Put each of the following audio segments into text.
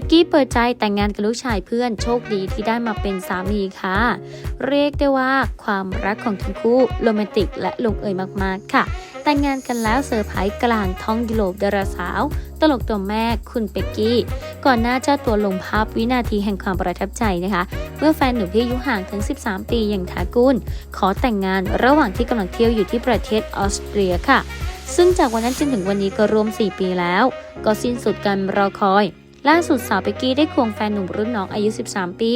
กกี้เปิดใจแต่งงานกับลูกชายเพื่อนโชคดีที่ได้มาเป็นสามีค่ะ เรียกได้ว่าความรักของทั้งคู่โรแมนติกและลงเอยมากๆค่ะ แต่งงานกันแล้วเซอร์ไพรส์กลางท้องยุโรปดาราสาว ตลกตัวแม่คุณเป็กกี้ ก่อนหน้าเจ้าตัวลงภาพวินาทีแห่งความประทับใจนะคะ เมื่อแฟนหนุ่มที่อายุห่างถึง 13 ปีอย่างทากุลขอแต่งงานระหว่างที่กำลังเที่ยวอยู่ที่ประเทศออสเตรียค่ะ ซึ่งจากวันนั้นจนถึงวันนี้ก็รวม 4 ปีแล้ว ก็สิ้นสุดการรอคอย ล่าสุดสาวเปกกี้ได้ควงแฟนหนุ่มรุ่นน้องอายุ 13 ปี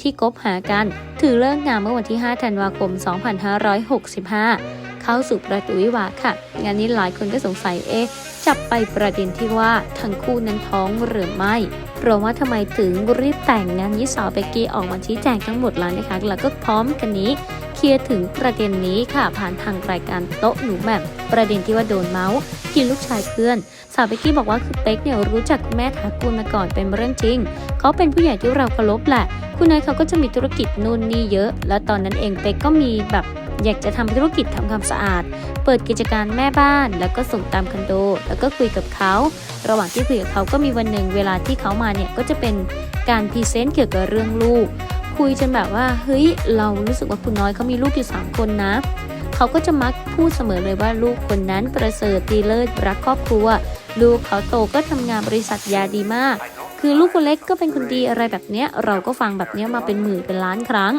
ที่คบหากัน ถือเลิกงามเมื่อวันที่ 5 ธันวาคม 2565 เข้าสู่ประตูวิวาค่ะ งานนี้หลายคนก็สงสัยเอ๊ะ จับไปประเด็นที่ว่าทั้งคู่นั้นท้องหรือไม่เพราะว่าทำไมถึงรีบแต่งงานยี่สาวเบกกี้ออกมาชี้แจงทั้งหมดแล้วนะคะ แล้วก็พร้อมกันนี้เคลียร์ถึงประเด็นนี้ค่ะ ผ่านทางรายการโต๊ะหนูแหม่มประเด็นที่ว่าโดนเมาส์กินลูกชายเพื่อน สาวเบกกี้บอกว่าคือเป๊กเนี่ยรู้จักคุณแม่ถากูลมาก่อนเป็นเรื่องจริง เขาเป็นผู้ใหญ่ที่เราเคารพแหละ คุณนายเขาก็จะมีธุรกิจนู่นนี่เยอะ แล้วตอนนั้นเองเป๊กก็มีแบบ อยากจะทำธุรกิจทำความสะอาด เปิดกิจการแม่บ้าน แล้วก็ส่งตามคอนโด แล้วก็คุยกับเขา ระหว่างที่คุยกับเขาก็มีวันหนึ่งเวลาที่เขามาเนี่ยก็จะเป็นการพรีเซนต์เกี่ยวกับเรื่องลูก คุยจนแบบว่าเฮ้ยเรารู้สึกว่าคุณน้อยเขามีลูกอยู่สามคนนะเขาก็จะมักพูดเสมอเลยว่าลูกคนนั้นประเสริฐดีเลิศรักครอบครัว ลูกเขาโตก็ทำงานบริษัทยาดีมาก คือลูกคนเล็กก็เป็นคนดีอะไรแบบเนี้ย เราก็ฟังแบบเนี้ยมาเป็นหมื่นเป็นล้านครั้ง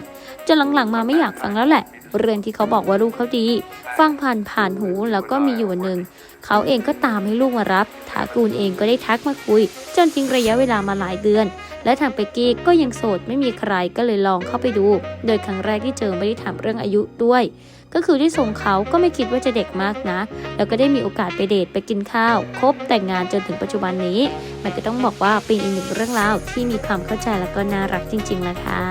จนหลังๆมาไม่อยากฟังแล้วแหละ เรื่องที่เขาบอกว่าลูกเขาดี ฟังผ่านผ่านหูแล้วก็มีอยู่วันหนึ่งเขาเองก็ตามให้ลูกมารับ ถากูลเองก็ได้ทักมาคุย จนทิ้งระยะเวลามาหลายเดือน และทางเปกกี้ก็ยังโสดไม่มีใครก็เลยลองเข้าไปดู โดยครั้งแรกที่เจอไม่ได้ถามเรื่องอายุด้วย ก็คือที่ส่งเขาก็ไม่คิดว่าจะเด็กมากนะ แล้วก็ได้มีโอกาสไปเดทไปกินข้าว คบแต่งงานจนถึงปัจจุบันนี้ มันก็ต้องบอกว่าเป็นอีกหนึ่งเรื่องราวที่มีความเข้าใจและก็น่ารักจริงๆแหละค่ะ